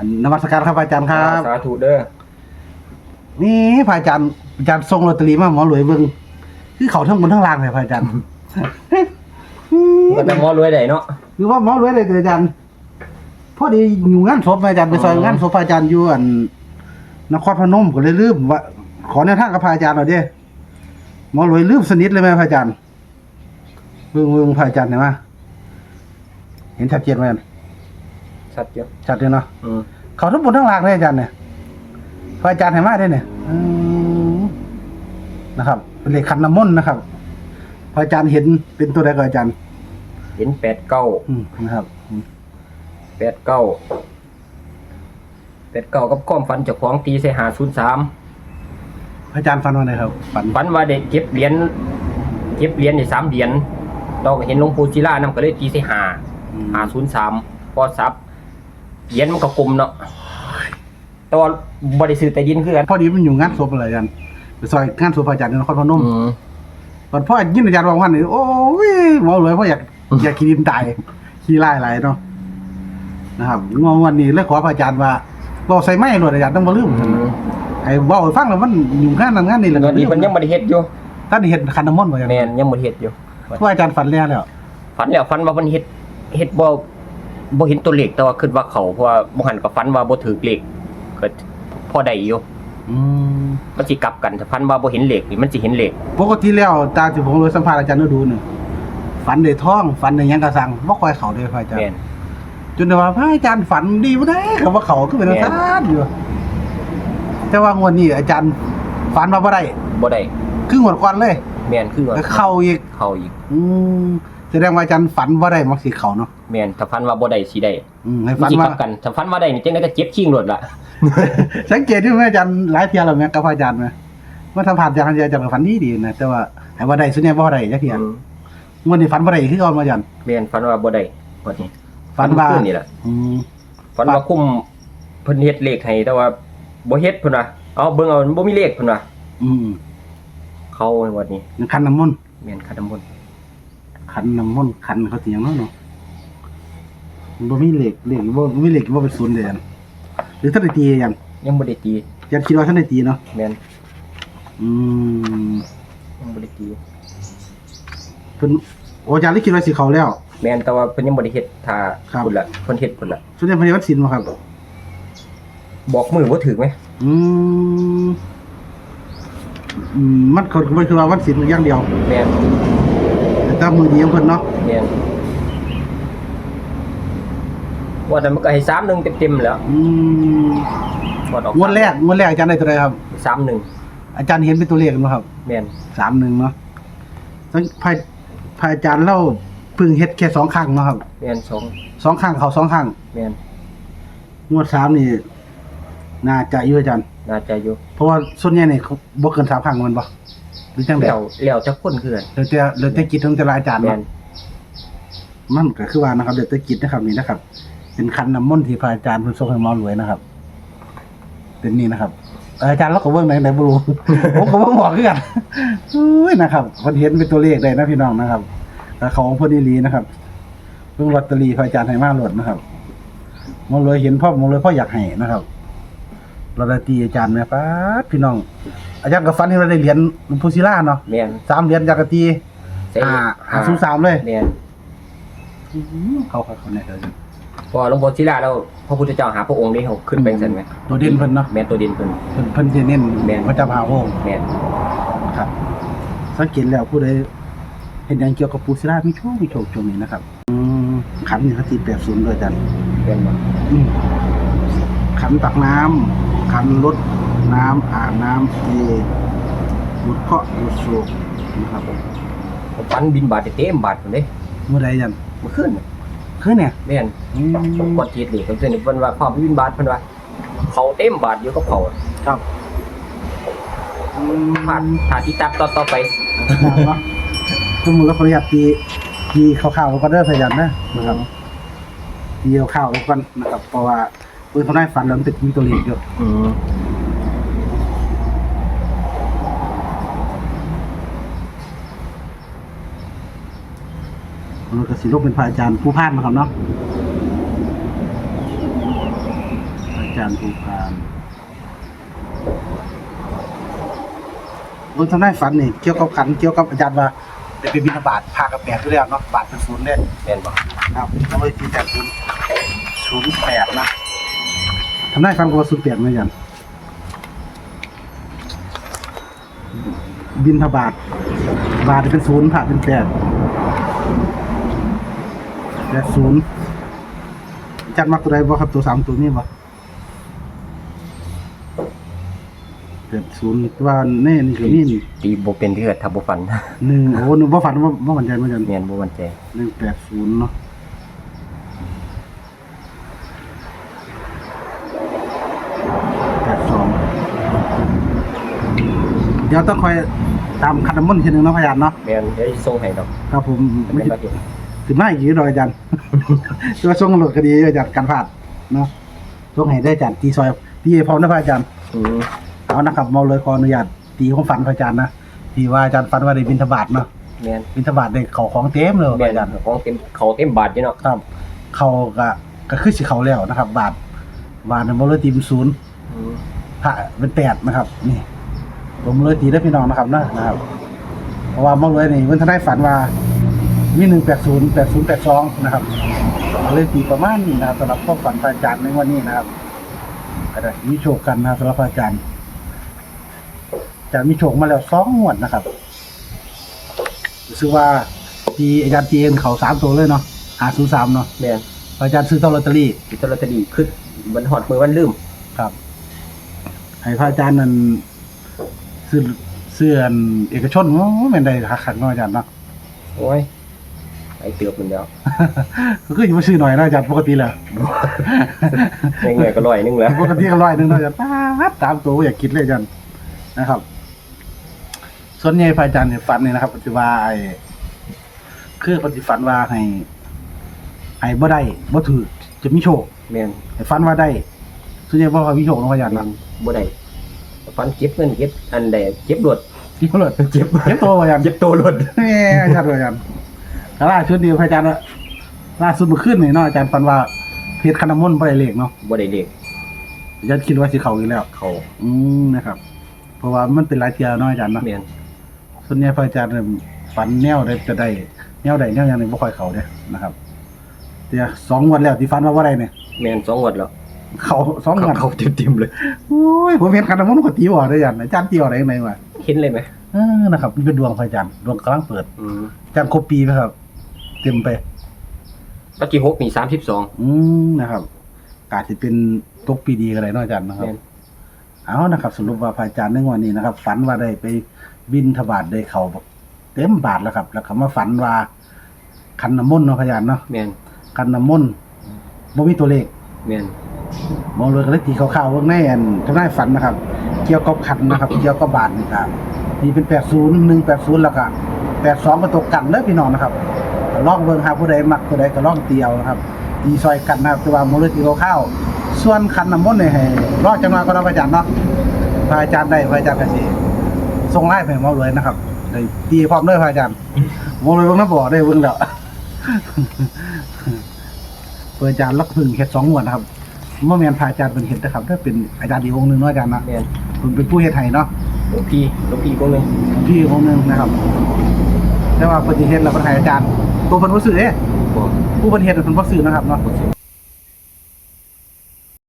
อันนมัสการครับพระอาจารย์ครับสาธุเด้อนี่พระอาจารย์อาจารย์ส่งลอตเตอรี่มาหมอรวยเบิ่งคือเขาทั้งบนทั้งล่างเลยพระอาจารย์ก็จะงอรวยได้เนาะคือว่าหมอรวยเลยอาจารย์พอดีอยู่งานศพอาจารย์ไปซอยอ๋องานศพอาจารย์อยู่อันนครพนมก็เลยลืมว่า ขอแนวทางกับพระอาจารย์หน่อยเด้หมอรวยลืมสนิทเลยไหมพระอาจารย์เบิ่งเบิ่งพระอาจารย์เห็นไหมเห็นชัดเจนไหม อาจารย์ชัดเจนชัดเจนเนาะอืมเขาทั้งบนทั้งล่างเลยอาจารย์เนี่ยพระอาจารย์เห็นมาได้เนี่ยอืมนะครับเป็นเลขขันน้ำมนต์นะครับพระอาจารย์เห็นเป็นตัวใดก็อาจารย์ เห็นแปดเก้าอืมนะครับอืมแปดเก้าแปดเก้ากับความฝันเจ้าของตีใส่หาศูนย์สามพระอาจารย์ฟันว่าไงครับฝันฝันว่าเด็กเก็บเหรียญเก็บเหรียญในสามเหรียญเราก็เห็นหลวงปู่ศิลานำก็เลยตีใส่หาอืมหาศูนย์สามพอซับ เหรียญมันก็กลมเนาะแตอนบริสุทธิ์แต่ดินคือกันพอดีมันอยู่งานศพอะไรอาจารย์ไปซอยงานศพพระอาจารย์ในนครพนมอืมตอนพ่อยินอาจารย์วางวันนี่โอ้ยหมอเลยพ่ออยากอยากกินดินตายขี้ไล่ไหลเนาะนะครับงววันนี้เลยขอพระอาจารย์ว่าบอกใส่ไม้หนวดอาจารย์ต้องมาลืมอืมไอ้บอกให้ฟังแล้วมันอยู่งานนั้นงานนี้แหละเงินนี้มันยังบ่ได้เฮ็ดอยู่ท่านเห็นขันน้ำมนต์บ่อาจารย์แม่นยังบ่ได้เฮ็ดอยู่เพราะอาจารย์ฝันแล้วแล้วฝันแล้วฝันว่ามันเฮ็ดเฮ็ดบ่ บ่เห็นตัวเลขแต่ว่าคิดว่าเขาเพราะว่าบ่หันก็ฝันว่าบ่ถือเลขก็พอได้อยู่อืมมันสิกลับกันถ้าฝันว่าบ่เห็นเลขนี่มันสิเห็นเลขปกติแล้วตามที่ผมเลยสัมภาษณ์อาจารย์ฤดูเนี่ยฝันได้ท่องฝันได้หยังกระสังบ่ค่อยเข้าเลยพระอาจารแม่นย์จนได้ว่าพระอาจารย์ฝันดีบ่ได้คำว่าเขาคือเป็นแม่นทานอยู่ แต่ว่างวดนี้อาจารย์ฝันมาบ่ได้บ่ได้คืองวดก่อนเลยแม่นคือว่าแล้วเข้าอีก เข้าอีก อืม แสดงว่าอาจารย์ฝันบ่ได้มักสิเข้าเนาะแม่นถ้าฝันว่าบ่ได้สิได้อืมให้มันฝันสิกว่า ลับกันถ้าฝันว่าได้นี่จังได๋ก็เจ็บชิงรถล่ะ สังเกตที่อาจารย์หลายเที่ยแล้วแม่กับพระอาจารย์แม่ว่าทำผ่านอาจารย์อาจารย์ก็ฝันดีดีนะแต่ว่าให้ว่าได้สุดเนี่ยบ่ได้จักเที่ยอืมงวดนี้ฝันบ่ได้คือเอามาอาจารย์ แม่นฝันว่าบ่ได้บัดนี้ฝันว่าคืนนี่ล่ะอืม ฝันว่าคุ้มเพิ่นเฮ็ดเลขให้แต่ว่าบ่เฮ็ดเพิ่นว่าเอาเบิ่งเอาบ่มีเลขเพิ่นว่าอืมเขาในวันนี้ขันน้ำมนต์แม่นคันน้ำมนต์ ขันน้ำมนต์ขันเขาสิหยังเนาะเนาะมันบ่มีเหล็กเหล็กบ่บ่มีเหล็กบ่เป็นศูนย์เด้อันหรือท่านได้ตีหยังยังบ่ได้ตียันคิดว่าท่านได้ตีเนาะแม่นอืมยังบ่ได้ตีเพิ่นโอ้อาจารย์เลยคิดว่าสิเข้าแล้ว แม่นแต่ว่าเพิ่นยังบ่ได้เฮ็ดถ้าครับ พุ่นละเพิ่นเฮ็ดพุ่นละส่วนใหญ่เพิ่นเฮ็ดวัดศีลบ่ครับบอกมือบ่ถึกไหมอืมอืมมันก็มันคือว่าวัดศีลอย่างเดียว แม่นแต่ถ้ามือดีของเพิ่นเนาะแม่นว่าแต่มันก็ให้3 1เต็มๆแล้วอืมบ่ออกงวดแรกงวดแรกอาจารย์ได้เท่าไหร่ครับ3 1อาจารย์เห็นเป็นตัวเลขกันบ่ครับแม่นสามหนึ่งเนาะทั้งพระพระอาจารย์เล่าเพึ่งเฮ็ดแค่สองครั้งเนาะครับแม่นสองสองครั้งเขาสองครั้งแม่นงวดสามนี่น่าจะอยู่อาจารย์ น่าจะอยู่เพราะว่าส่วนใหญ่นี่เขาบ่เกินสามครั้งแมันบ่ห รือจังได๋แล้วแล้วจักคนคือกันเดี๋ยวแต่เดี๋ยวแต่กิจของแต่ละอาจารย์แม่เนาะนมันก็คือว่านะครับเดี๋ยวแต่กิจนะครับนี่นะครับ เป็นคันน้ำมนต์ที่พระอาจารย์เพิ่นส่งให้หมอรวยนะครับ เป็นนี่นะครับเอ่ออาจารย์เราก็เบิ่งไหนไหนบ่รู้ ผมก็เบิ่งบอกคือกันอุ้ยนะครับเพิ่นเห็นเป็นตัวเลขได้นะพี่น้องนะครับแต่เขาของเพิ่นอีหลีนะครับเพิ่งลอตเตอรี่พระอาจารย์ให้มาหลดนะครับหมองเลยเห็นพ่อหมองเลยพ่ออยากให้นะครับลอตเตอรี่อาจารย์แม่ป้าดพี่น้อง อาจารย์ก็ฝันเห็นว่าได้เหรียญหลวงปู่ศิลาเนาะแม่นสามเหรียญจากกะตีใส่อ่าหาศูนย์สามเลยแม่นเขาเขาเขาเนี่ยเดี๋ยวพอหลวงพ่อศิลาแล้วพระพุทธเจ้าหาพระองค์นี่เขาขึ้นไปซั่นไหมตัวเด่นเพิ่นเนาะแม่นตัวเด่นเพิ่น เพิ่นเพิ่นจะเน้นแม่น พระเจ้าพาโฮงแม่นครับ สังเกตแล้วผู้ใดเห็นอย่างเกี่ยวกับปู่ศิลามีโชคมีโชคช่วงนี้นะครับอืมขันนี่เขาตีแปดศูนย์ด้วยอาจารย์ แม่นบ่อืมขันตักน้ำขันลด น้ำอ่างน้ำเทลดเคราะห์ลดโศกนะครับผมฝันบินบาทได้เต็มบาทพุ่นเด้เมื่อใดยันเมื่อคืนน่ะคือเนี่ยแม่นอืมผมกดจิตนี่เพิ่นเพิ่นว่าพอไปบินบาทเพิ่นว่าเขาเต็มบาทอยู่กับเขาครับอืมผ่านผ่านที่ตับต่อต่อไปเนาะสมมุติเราขออนุญาตตีตีข่าวๆกันเด้อสยันนะนะครับตีข่าวๆกันนะครับเพราะว่าเพิ่นเขาได้ฝันแล้วมันติดมีตัวเลขอยู่อืม ก็สิลกเป็นพระอาจารย์ผู้พานนะครับเนาะจารย์ภูพานบนทำได้ฝันนี่เกี่ยวกับขันเกี่ยวกับอาจารย์ว่าได้ไปบิณฑบาตพากับแปดที่แล้วเนาะบาทเป็นศูนย์เนี่ยแม่นบ่ครับเราเลยตีแปดศูนย์ศูนย์แปดนะทำได้ฟันกว่าศูนย์แปดไหมอาจารย์บินทบาทบาทเป็นศูนย์ผ่าเป็นแปด แปดศูนย์อาจัดมักตัวใดบ่ครับตัวสามตัวนี้บ่แปดศูนย์ว่าแน่นี่คือนี่นี่ตีบ่เป็นที่เกิดถ้าบ่ฝันหนึ่งโอ้หนึ่งบ่ฝันว่าบ่มั่นใจเหมือนกันแม่นบ่มั่นใจหนึ่งแปดศูนย์เนาะแปดสองเดี๋ยวต้องคอยตามคันน้ำมนต์ทีหนึ่งเนาะพยานเนาะแม่นเดี๋ยวสิส่งให้ดอกครับผมแต่ไม่แม่นคิดบ่เห็นถึงหน้าอีกทีดอยอาจารย์ ตัวช่วงหลุดคดีอาจารย์การพลาดเนาะช่วงให้ได้อาจารย์ตีซอยตีพร้อมนะพระอาจารย์ อืมเอานะครับเมาเลยขออนุญาตตีของฝันพระอาจารย์นะที่ว่าอาจารย์ฝันว่าได้บินทบาทเนาะแม่นบินทบาทได้เขาของเต็มเลยพแม่ระนอาจารย์ ของเต็มเขาเต็มบาทอยู่เนาะครับ เขาก็ก็คือสิเขาแล้วนะครับ บาทบาทในมลตีเป็นศูนย์อืมพระเป็นแปดนะครับ นี่ ผมเลยตีได้พี่น้องนะครับนะนะครับ เพราะว่ามอเลยนี่มันท่านได้ฝันว่า มีหนึ่งแปดศูนย์แปดศูนย์แปดสองนะครับเลยตีประมาณนี้นะครับสำหรับข้อฝันพระอาจารย์ในวันนี้นะครับก็ได้มีโชคกันนะครับสำหรับพระอาจารย์อาจารย์มีโชคมาแล้วสองงวดนะครับรู้สึกว่าตีอาจารย์ตีเองเขาสามตัวเลยเนาะหาศูนย์สามเนาะแม่นพระอาจารย์ซื้อต้องลอตเตอรี่สิตลอตเตอรี่คือมันฮอดมือวันลืมครับให้พระอาจารย์นั่นซื้อเสื้ออันเอกชนโอ้แม่นได้คักขันเนาะอาจารย์เนาะโอ้ย ไปเตือบมันแล้วก็คือจะมาซื้อหน่อยนะอาจารย์ปกติแหละยังไงก็ร้อยหนึงแล้วปกติก็ร้อยหนึงเนาะอาจารย์ป๊าดตามตัวบ่อยากคิดเลยอาจารย์นะครับ ส่วนใหญ่พระอาจารย์เนี่ยฝันเนี่ยนะครับปฏิว่าไอ้คือปฏิฝันว่าให้ให้บ่ได้บ่ถือจะมีโชคแม่นให้ฝันว่าได้ส่วนใหญ่บ่ค่อยมีโชคเนาะพระอาจารย์มัเนาะนบ่ได้ฝันเก็บเงินเก็บอันใดเก็บรถที่เขาเลยเก็บเก็บตัวพระอาจารย์เก็บตัวรถแหม่อาจารย์อาจารย์ แต่ล่าสุดเดียวพระอาจารย์ว่าล่าสุดเมื่อคืนนี่เนาะอาจารย์ฟันว่าเพชรคณมนต์บ่ได้เลขเนาะบ่ได้เลขอาจารย์คิดว่าสิเข้าอยู่แล้ว เขาอืมนะครับ เพราะว่ามันเป็นหลายเที่ยวเนาะอาจารย์เนาะ แม่นส่วนใหญ่พระอาจารย์เนี่ยฝันแนวได้จะได้แนวใดแนวอย่างหนึงบ่ค่อยเข้าเด้นะครับเดี๋ยวสองงวดแล้วที่ฝันว่าบ่ได้เนี่ย แม่นสองงวดแล้วเข้าสองงวดเขาเต็มๆเลย โอ้ยผมเห็นคณมนต์ก็ตีบ่ได้อาจารย์อาจารย์ตีบ่ได้ยังไงวะเห็นเลยไหมเออนะครับมันเป็นดวงพระอาจารย์ดวงกำลังเปิดอืมอาจารย์ครบปีไหมครับ เต็มไป ปัจจุบันนี่32อืมนะครับอาจจะเป็นตกปีดีกันเลยเนาะอาจารย์นะครับ แม่น เอานะครับสรุปว่าพระอาจารย์ในวันนี้นะครับ ฝันว่าได้ไปบินทบาทได้เขาเต็มบาทแล้วครับ แล้วก็มาฝันว่าคันน้ำมนต์เนาะพระอาจารย์เนาะแม่นคันน้ำมนต์บ่มีตัวเลขแม่นมองเลยก็เลยตีคร่าวๆเว่าแน่นทำได้ฝันนะครับ เกี่ยวกับขันนะครับ เกี่ยวกับบาทนี่ครับนี่เป็นแปดศูนย์หนึ่งแปดศูนย์แล้วก็แปดสองก็ตกกันเลยพี่น้องนะครับ ลองเบิ่งหาผู้ใดมักผู้ใดก็ลองเตียวนะครับตีซอยกันนะครับแต่ว่ามองเลยตีคร่าวๆส่วนขันน้ำมนต์เนี่ยให้รอจังหวะก็ต้องพระอาจารย์เนาะพระอาจารย์ได้พระอาจารย์ก็สิส่งไล่ไปให้หมอเลยนะครับได้ตีพร้อมด้วยพระอาจารย์หมอเลยเบิ่งน้ำบ่อได้เบิ่งแล้วพระอาจารย์ลักพึ่งเฮ็ดสองงวดนะครับเมื่อแมนพระอาจารย์เป็นเห็นนะครับถ้าเป็นอาจารย์อีกองค์หนึ่งเนาะอาจารย์นะแม่นผมเป็นผู้เฮ็ดให้เนาะหลวงพี่หลวงพี่คนหนึงพี่อีกองค์หนึ่งนะครับแต่ว่าปฏิเฮ็ดแล้วเป็นให้อาจารย์ ตัวเพิ่นบ่ซื้อเด้บ่ผู้เพิ่นเฮ็ดเป็นเพิ่นบ่ซื้อนะครับเนาะบ่ซื้อ